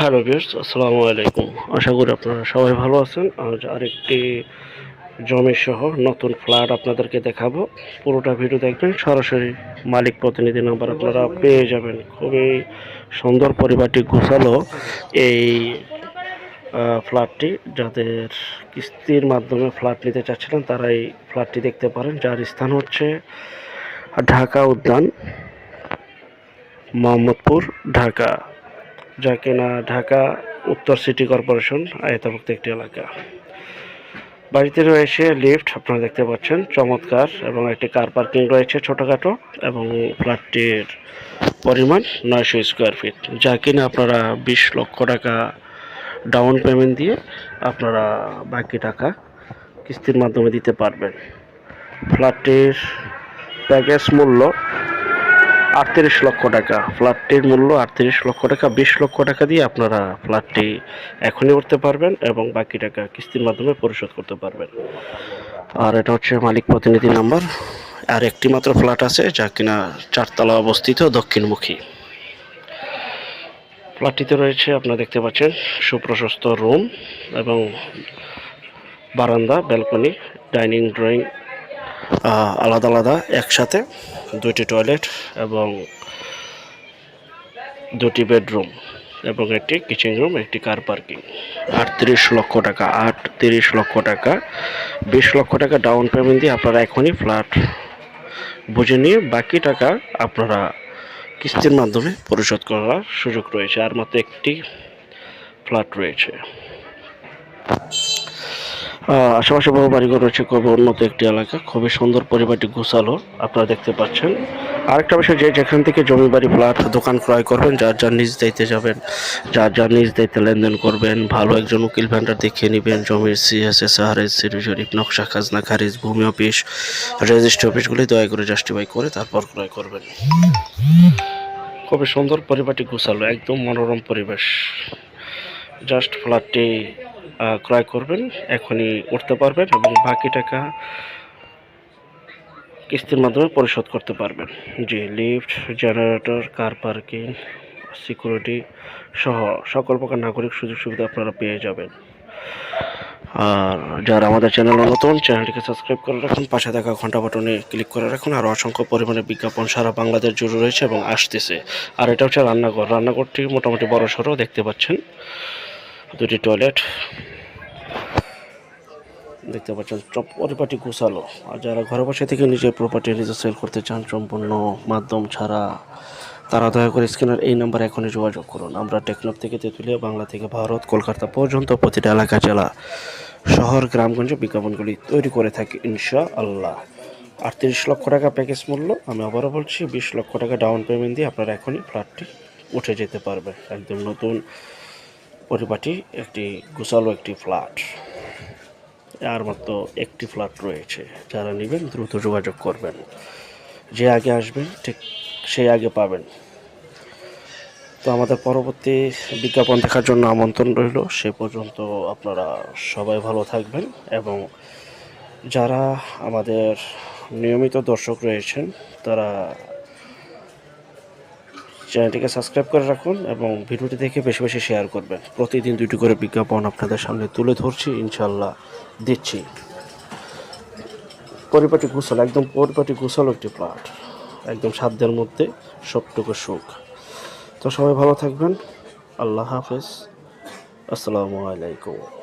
Hello বিয়ার্স আসসালামু আলাইকুম। আশা করি আপনারা সবাই ভালো আছেন। আজ আরেকটি জমি সহ নতুন ফ্ল্যাট আপনাদেরকে দেখাবো। পুরোটা ভিডিও দেখবেন, সরাসরি মালিক প্রতিনিধি নাম্বার আপনারা পেয়ে যাবেন। খুবই সুন্দর পরিবারটি গোছালো এই ফ্ল্যাটটি। যাদের কিস্তির মাধ্যমে ফ্ল্যাট নিতে চাচ্ছিলেন তারা এই ফ্ল্যাটটি দেখতে পারেন। যার স্থান হচ্ছে ঢাকা উদ্যান, মোহাম্মদপুর, ঢাকা। যা কিনা ঢাকা উত্তর সিটি কর্পোরেশন আয়তাভুক্ত একটি এলাকা। বাড়িতে রয়েছে লিফট, আপনারা দেখতে পাচ্ছেন, চমৎকার এবং একটি কার পার্কিং রয়েছে ছোটোখাটো এবং ফ্ল্যাটটির পরিমাণ নয়শো স্কোয়ার ফিট। যা কিনা আপনারা বিশ লক্ষ টাকা ডাউন পেমেন্ট দিয়ে আপনারা বাকি টাকা কিস্তির মাধ্যমে দিতে পারবেন। ফ্ল্যাটটির প্যাকেজ মূল্য আটত্রিশ লক্ষ টাকা। ফ্ল্যাটটির মূল্য আটত্রিশ লক্ষ টাকা, বিশ লক্ষ টাকা দিয়ে আপনারা ফ্ল্যাটটি এখনই উঠতে পারবেন এবং বাকি টাকা কিস্তির মাধ্যমে পরিশোধ করতে পারবেন। আর এটা হচ্ছে মালিক প্রতিনিধি নাম্বার। আর একটি মাত্র ফ্ল্যাট আছে যা কিনা চারতলা অবস্থিত দক্ষিণমুখী। ফ্ল্যাটটিতে রয়েছে, আপনারা দেখতে পাচ্ছেন, সুপ্রশস্ত রুম এবং বারান্দা, ব্যালকনি, ডাইনিং, ড্রয়িং আলাদা আলাদা, একসাথে দুটি টয়লেট এবং দুটি বেডরুম এবং একটি কিচেন রুম একটি কার পার্কিং আটত্রিশ লক্ষ টাকা, আটত্রিশ লক্ষ টাকা, বিশ লক্ষ টাকা ডাউন পেমেন্ট দিয়ে আপনারা এখনই ফ্ল্যাট বুঝে নিয়ে বাকি টাকা আপনারা কিস্তির মাধ্যমে পরিশোধ করার সুযোগ রয়েছে। আর মাত্র একটি ফ্ল্যাট রয়েছে। আশেপাশে বহু বাড়িঘর রয়েছে, খুবই উন্নত একটি এলাকা, খুবই সুন্দর পরিবারটি গোছালো, আপনারা দেখতে পাচ্ছেন। আরেকটা বিষয় যে যেখান থেকে জমি বাড়ি, ফ্ল্যাট, দোকান ক্রয় করবেন, যার যার নিজ দায়িত্বে যাবেন, যার যার নিজ দায়িত্বে লেনদেন করবেন, ভালো একজন উকিল ভ্যান্ডার দেখিয়ে নেবেন, জমির সিএসএস আরএস সিটি শরীফ নকশা, খাজনা, খারিজ, ভূমি অফিস, রেজিস্ট্রি অফিসগুলি দয়া করে জাস্টিফাই করে তারপর ক্রয় করবেন। খুবই সুন্দর পরিবারটি গোছালো, একদম মনোরম পরিবেশ। জাস্ট ফ্ল্যাটটি ক্রয় করবেন, এখনই উঠতে পারবেন এবং বাকি টাকা কিস্তির মাধ্যমে পরিশোধ করতে পারবেন। জি, lift, generator, car parking, security সহ সকল প্রকার নাগরিক সুযোগ সুবিধা আপনারা পেয়ে যাবেন। আর যারা আমাদের চ্যানেল নতুন, চ্যানেলটিকে সাবস্ক্রাইব করে রাখুন, পাশে থাকা ঘণ্টা বাটনে ক্লিক করে রাখুন, আর অসংখ্য পরিমাণে বিজ্ঞাপন সারা বাংলাদেশ জুড়ে রয়েছে এবং আসতেছে। আর এটা হচ্ছে রান্নাঘর। রান্নাঘরটি মোটামুটি বড় সড়ো দেখতে পাচ্ছেন। দুটি টয়লেট দেখতে পাচ্ছেন পরিপাটি গোছালো। আর যারা ঘরে বসে থেকে নিজের প্রপার্টি নিজে সেল করতে চান, সম্পূর্ণ মাধ্যম ছাড়া, তারা দয়া করে স্ক্রিনের এই নাম্বারে এখনই যোগাযোগ করুন। আমরা টেকনপ থেকে তেঁতুলিয়া, বাংলা থেকে ভারত, কলকাতা পর্যন্ত প্রতিটা এলাকা, জেলা, শহর, গ্রামগঞ্জে বিজ্ঞাপনগুলি তৈরি করে থাকি ইনশা আল্লাহ আটত্রিশ লক্ষ টাকা প্যাকেজ মূল্য, আমি আবারও বলছি, বিশ লক্ষ টাকা ডাউন পেমেন্ট দিয়ে আপনারা এখনই ফ্ল্যাটটি উঠে যেতে পারবেন। একদম নতুন পরিপাটি একটি গোছালো একটি ফ্ল্যাট। আর মাত্র একটি ফ্ল্যাট রয়েছে। যারা নেবেন দ্রুত যোগাযোগ করবেন। যে আগে আসবেন, ঠিক সেই আগে পাবেন। তো আমাদের পরবর্তী বিজ্ঞাপন দেখার জন্য আমন্ত্রণ রইল। সে পর্যন্ত আপনারা সবাই ভালো থাকবেন এবং যারা আমাদের নিয়মিত দর্শক রয়েছেন, তারা চ্যানেলটিকে সাবস্ক্রাইব করে রাখুন এবং ভিডিওটি দেখে বেশি বেশি শেয়ার করবেন। প্রতিদিন দুটি করে বিজ্ঞাপন আপনাদের সামনে তুলে ধরছি ইনশাল্লাহ দিচ্ছি। পরিপাটি গোসল, একদম পরিপাটি গোসল একটি প্লাট একদম সাধ্যের মধ্যে সবটুকু সুখ। তো সবাই ভালো থাকবেন। আল্লাহ হাফেজ। আসসালামু আলাইকুম।